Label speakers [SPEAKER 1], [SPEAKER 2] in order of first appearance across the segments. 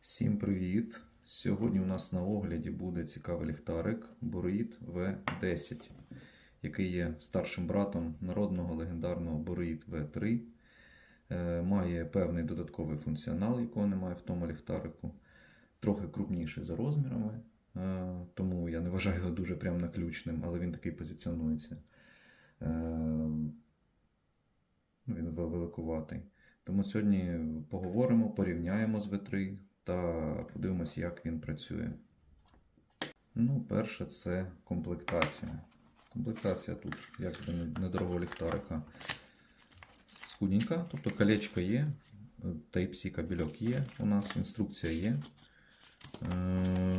[SPEAKER 1] Всім привіт! Сьогодні у нас на огляді буде цікавий ліхтарик Boruid V10, який є старшим братом народного легендарного Boruid V3. Е, Має певний додатковий функціонал, якого немає в тому ліхтарику. Трохи крупніший за розмірами, е, тому я не вважаю його дуже прям наключним, але він такий позиціонується. Е, ну, Він великуватий. Тому сьогодні поговоримо, порівняємо з V3 та подивимось, як він працює. Ну, перше, це комплектація. Комплектація тут, як для недорогого ліхтарика, скудненька, тобто колечко є, Type-C кабельок є, у нас інструкція є. Е,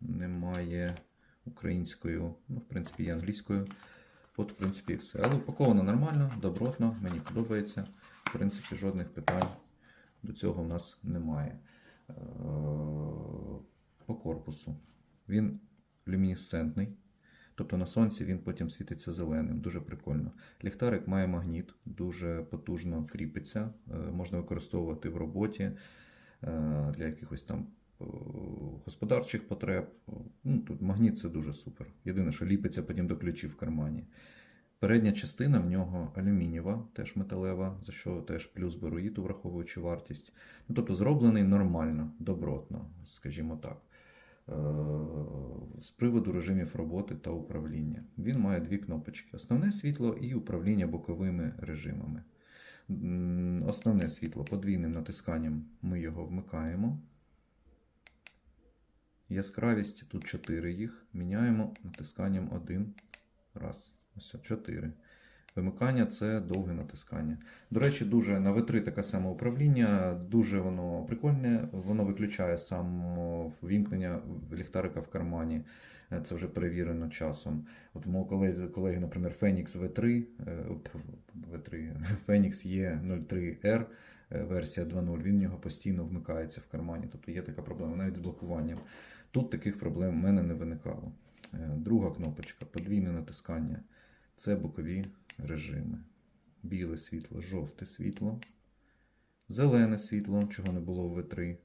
[SPEAKER 1] Немає українською, ну, в принципі, є англійською. От, в принципі, все. Але упаковано нормально, добротно, мені подобається. В принципі, жодних питань до цього в нас немає. Е, По корпусу. Він люмінесцентний. Тобто на сонці він потім світиться зеленим, дуже прикольно. Ліхтарик має магніт, дуже потужно кріпиться, е, можна використовувати в роботі е, для якихось там господарчих потреб. Ну, тут магніт це дуже супер. Єдине, що ліпиться потім до ключів в кармані. Передня частина в нього алюмінієва, теж металева, за що теж плюс беруїту, враховуючи вартість. Ну, тобто зроблений нормально, добротно, скажімо так. Е, З приводу режимів роботи та управління. Він має дві кнопочки: основне світло і управління боковими режимами. Основне світло подвійним натисканням ми його вмикаємо. Яскравість тут 4 їх. Міняємо натисканням один раз. Ось 4. Вимикання це довге натискання. До речі, дуже на V3 таке саме управління, дуже воно прикольне, воно виключає само вімкнення ліхтарика в кармані. Е, Це вже перевірено часом. От мого колеги, колеги наприклад, Phoenix V3, е, оп, V3, Phoenix E03R, е, версія 2.0, він в нього постійно вмикається в кармані. Тобто є така проблема навіть з блокуванням. Тут таких проблем в мене не виникало. Е, Друга кнопочка подвійне натискання. Це бокові режими. Біле світло, жовте світло, зелене світло, чого не було в V3.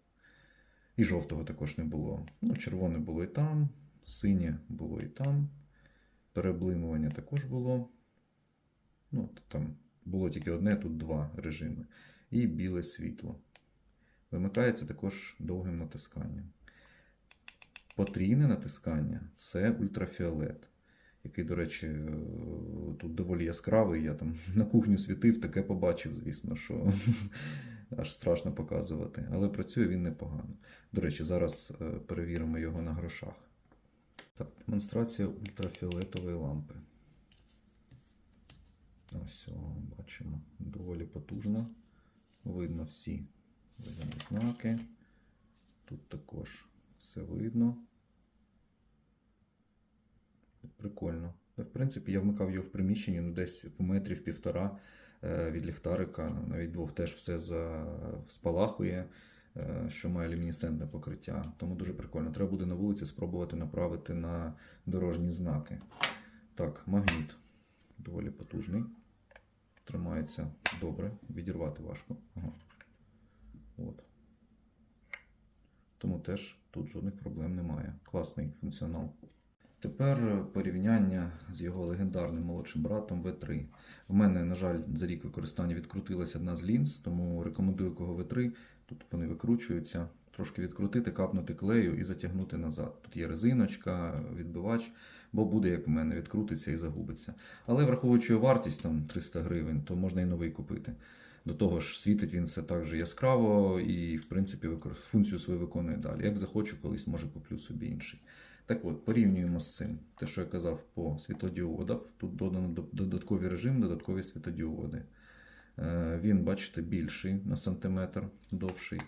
[SPEAKER 1] І жовтого також не було. Ну, червоне було і там, синє було і там. Переблимування також було. Ну, там було тільки одне, тут два режими. І біле світло. Вимикається також довгим натисканням. Потрійне натискання це ультрафіолет, який, до речі, е, тут доволі яскравий. Я там на кухню світив, таке побачив, звісно, що аж страшно показувати. Але працює він непогано. До речі, зараз е, перевіримо його на грошах. Так, демонстрація ультрафіолетової лампи. Ось, бачимо, доволі потужно. Видно всі видні знаки. Тут також все видно. Прикольно. В принципі, я вмикав його в приміщенні, ну десь в метрів півтора е, від ліхтарика, навіть двох теж все спалахує, е, що має люмінесцентне покриття. Тому дуже прикольно. Треба буде на вулиці спробувати направити на дорожні знаки. Так, магніт доволі потужний. Тримається добре, відірвати важко. Ага. От. Тому теж тут жодних проблем немає. Класний функціонал. Тепер порівняння з його легендарним молодшим братом V3. В мене, на жаль, за рік використання відкрутилася одна з лінз, тому рекомендую кого V3. Тут вони викручуються. Трошки відкрутити, капнути клею і затягнути назад. Тут є резиночка, відбивач, бо буде, як в мене, відкрутиться і загубиться. Але враховуючи вартість там 300 гривень, то можна і новий купити. До того ж, світить він все так же яскраво і, в принципі, функцію свою виконує далі. Як захочу, колись може куплю собі інший. Так от, порівнюємо з цим. Те, що я казав по світлодіодах, тут додано додатковий режим, додаткові світлодіоди. Е, Він, бачите, більший на сантиметр, довший.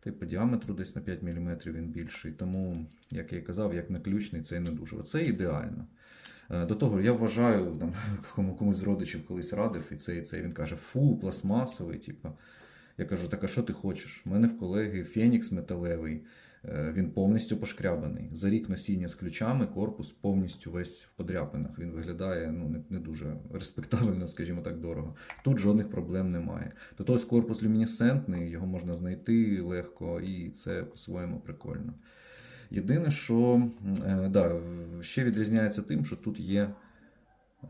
[SPEAKER 1] Та й по діаметру десь на 5 мм він більший. Тому, як я і казав, як наключний, це не дуже. Оце ідеально. Е, До того я вважаю, там, кому комусь з родичів колись радив, і це, і це він каже: фу, пластмасовий. Типу. Я кажу, так а що ти хочеш? У мене в колеги Фенікс металевий, Е, Він повністю пошкрябаний. За рік носіння з ключами корпус повністю весь в подряпинах. Він виглядає ну, не, не дуже респектабельно, скажімо так, дорого. Тут жодних проблем немає. Тобто ось корпус люмінесцентний, його можна знайти легко, і це по-своєму прикольно. Єдине, що е, да, ще відрізняється тим, що тут є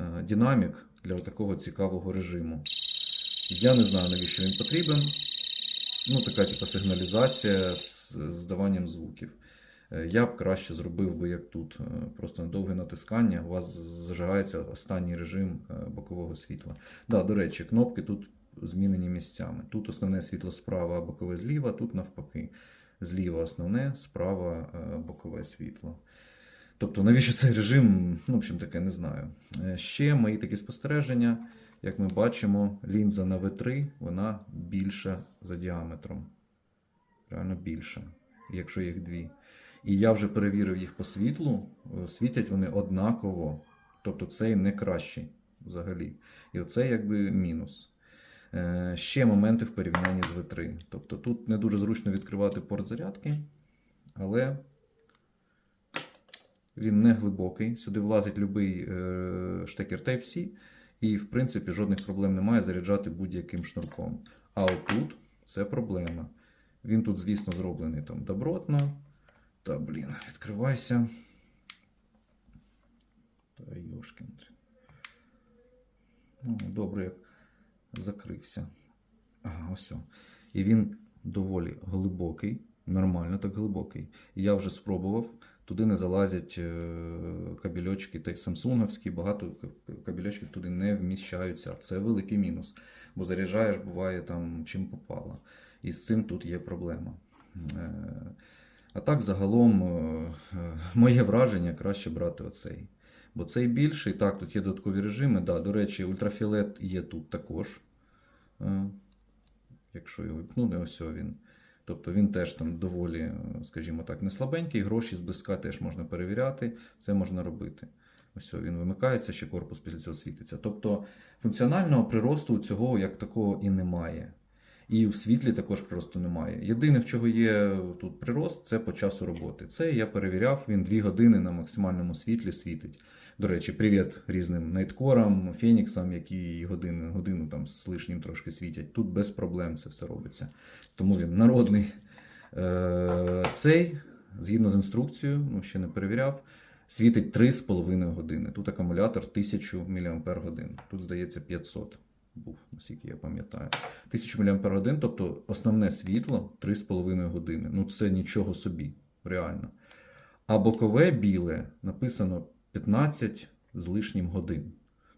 [SPEAKER 1] е, динамік для такого цікавого режиму. Я не знаю, навіщо він потрібен. Ну, така типу, сигналізація з здаванням звуків. Е, Я б краще зробив би, як тут, е, просто довге натискання, у вас зажигається останній режим е, бокового світла. Да, до речі, кнопки тут змінені місцями. Тут основне світло справа, бокове зліва, тут навпаки. Зліва основне, справа бокове світло. Тобто, навіщо цей режим? Ну, в общем таке, не знаю. Ще мої такі спостереження. Як ми бачимо, лінза на V3 вона більша за діаметром. Реально більша, якщо їх дві. І я вже перевірив їх по світлу, е, світять вони однаково. Тобто цей не кращий взагалі. І оце якби мінус. Е, Ще моменти в порівнянні з V3. Тобто тут не дуже зручно відкривати порт зарядки, але він не глибокий. Сюди влазить будь-який штекер Type-C, і, в принципі, жодних проблем немає заряджати будь-яким шнурком. А отут це проблема. Він тут, звісно, зроблений там добротно. Та, блін, відкривайся. Та йошкін. Ну, добре, як закрився. Ага, ось. І він доволі глибокий, нормально так глибокий. Я вже спробував. Туди не залазять е, кабельочки, та й багато кабельочків туди не вміщаються. Це великий мінус. Бо заряджаєш, буває там чим попало. І з цим тут є проблема. Е, А так, загалом, е, моє враження краще брати оцей. Бо цей більший, так, тут є додаткові режими. Да, до речі, ультрафіолет є тут також. Якщо його випнули, ось він. Тобто він теж там доволі, е, скажімо так, не слабенький. Гроші зблизька теж можна перевіряти, це можна робити. Ось він вимикається, ще корпус після цього світиться. Тобто функціонального приросту цього як такого і немає. І в світлі також приросту немає. Єдине, в чого є тут прирост, це по часу роботи. Це я перевіряв, він 2 години на максимальному світлі світить. До речі, привіт різним найткорам, феніксам, які годину, годину там з лишнім трошки світять. Тут без проблем це все робиться. Тому він народний. Е, Цей, згідно з інструкцією, ну ще не перевіряв, світить 3,5 години. Тут акумулятор 1000 мАч. Тут, здається, 500 був, наскільки я пам'ятаю. 1000 мАч, тобто основне світло 3,5 години. Ну це нічого собі, реально. А бокове біле написано 15 з лишнім годин.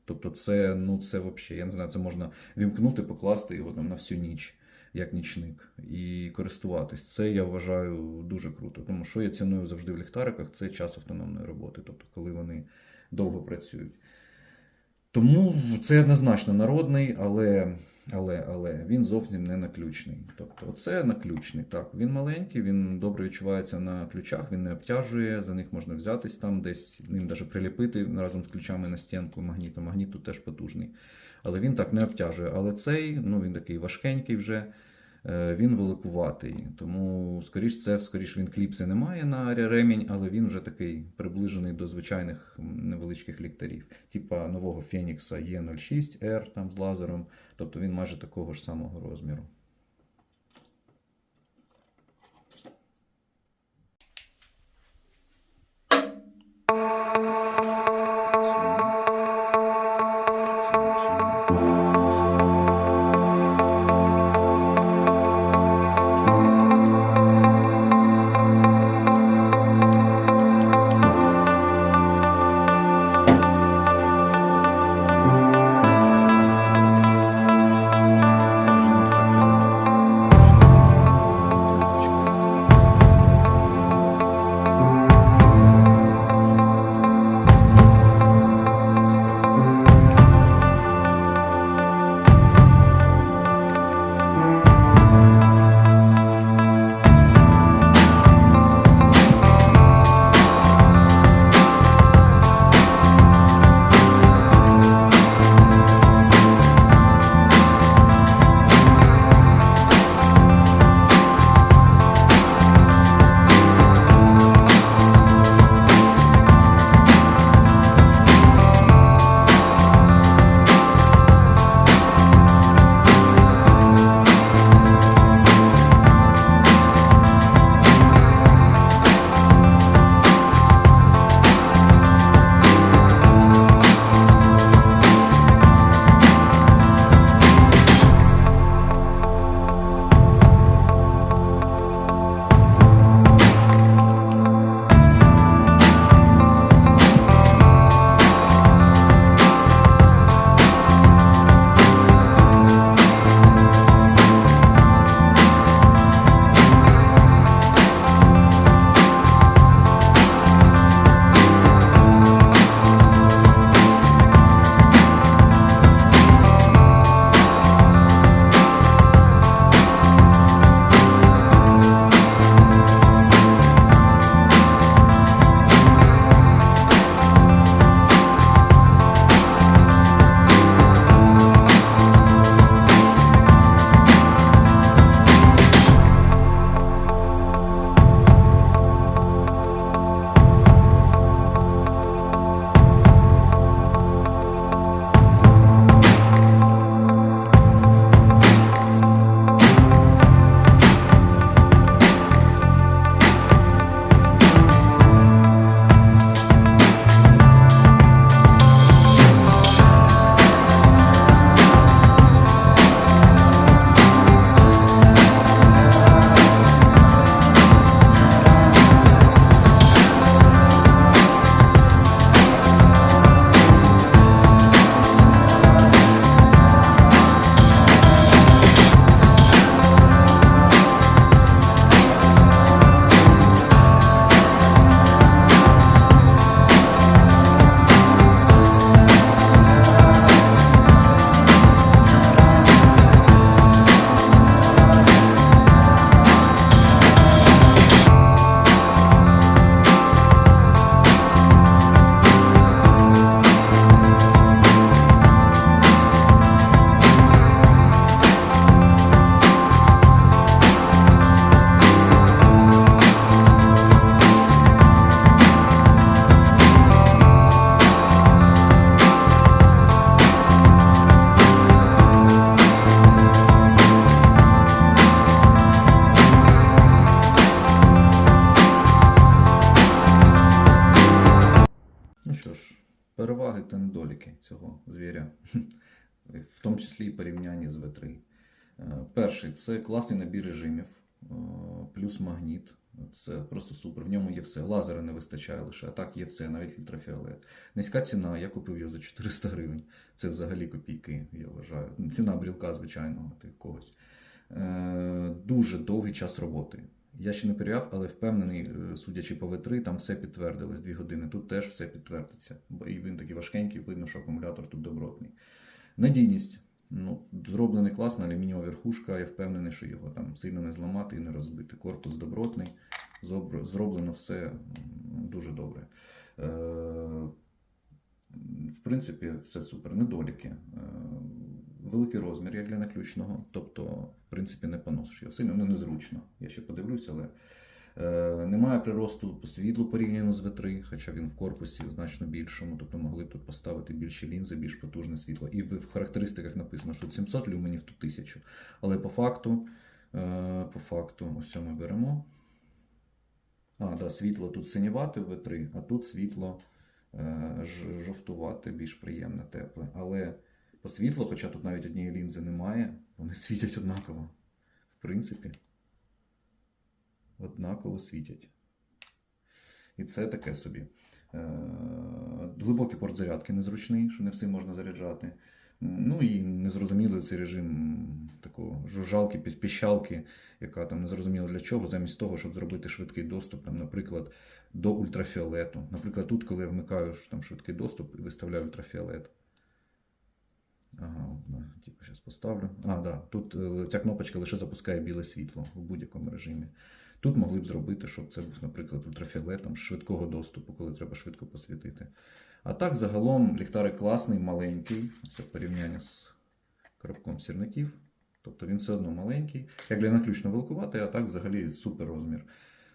[SPEAKER 1] Тобто, це, ну, це взагалі, я не знаю, це можна вімкнути, покласти його там на всю ніч, як нічник, і користуватись. Це я вважаю дуже круто. Тому що я ціную завжди в ліхтариках, це час автономної роботи, тобто, коли вони довго працюють. Тому це однозначно народний, але, але, але він зовсім не наключний. Тобто, це наключний. Так, він маленький, він добре відчувається на ключах, він не обтяжує, за них можна взятись там, десь ним навіть приліпити разом з ключами на стінку магніту. Магніт тут теж потужний. Але він так не обтяжує. Але цей, ну він такий важкенький вже. Е, Він великуватий, тому, скоріш це, скоріш він кліпси не має на ремінь, але він вже такий приближений до звичайних невеличких ліхтарів, типа нового Фенікса Е06R там з лазером, тобто він майже такого ж самого розміру. Класний набір режимів, е, плюс магніт. Це просто супер. В ньому є все. Лазера не вистачає лише, а так є все, навіть ультрафіолет. Низька ціна, я купив його за 400 гривень. Це взагалі копійки, я вважаю. Ціна брілка звичайного когось. Е, дуже довгий час роботи. Я ще не перевіряв, але впевнений, е, судячи по V3, там все підтвердилось 2 години. Тут теж все підтвердиться. Бо і він такий важкенький, видно, що акумулятор тут добротний. Надійність. Ну, зроблений класно, алюмінієва верхушка. Я впевнений, що його там сильно не зламати і не розбити. Корпус добротний, зроблено все дуже добре. Е, в принципі, все супер. Недоліки. Е, великий розмір, як для наключного, тобто, в принципі, не поносиш його сильно, ну незручно. Я ще подивлюся, але немає приросту по світлу порівняно з V3, хоча він в корпусі значно більшому, тобто могли б тут поставити більші лінзи, більш потужне світло. І в характеристиках написано, що 700 люменів, тут 1000. Але по факту, е, по факту, ось ми беремо. А, да, світло тут синювате в V3, а тут світло е, ж- жовтувате, більш приємне, тепле. Але по світлу, хоча тут навіть однієї лінзи немає, вони світять однаково. В принципі, однаково світять. І це таке собі. Е, глибокий порт зарядки незручний, що не всім можна заряджати. Ну і незрозумілий цей режим такого жужжалки, піщалки, яка там незрозуміло для чого, замість того, щоб зробити швидкий доступ, там, наприклад, до ультрафіолету. Наприклад, тут, коли я вмикаю там швидкий доступ і виставляю ультрафіолет. Ага, типу, зараз поставлю. А, да, тут е, ця кнопочка лише запускає біле світло в будь-якому режимі. Тут могли б зробити, щоб це був, наприклад, ультрафіолет там, швидкого доступу, коли треба швидко посвітити. А так, загалом, ліхтарик класний, маленький. Це порівняння з коробком сірників. Тобто він все одно маленький. Як для наключно великуватий, а так взагалі супер розмір.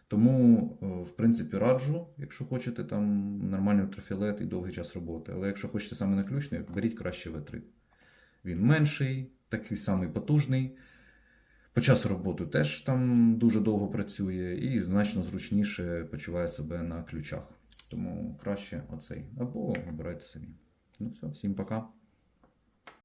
[SPEAKER 1] Тому, е, в принципі, раджу, якщо хочете там нормальний ультрафіолет і довгий час роботи. Але якщо хочете саме наключний, беріть краще V3. Він менший, такий самий потужний. По часу роботи теж там дуже довго працює і значно зручніше почуває себе на ключах. Тому краще оцей. Або обирайте самі. Ну все, всім пока.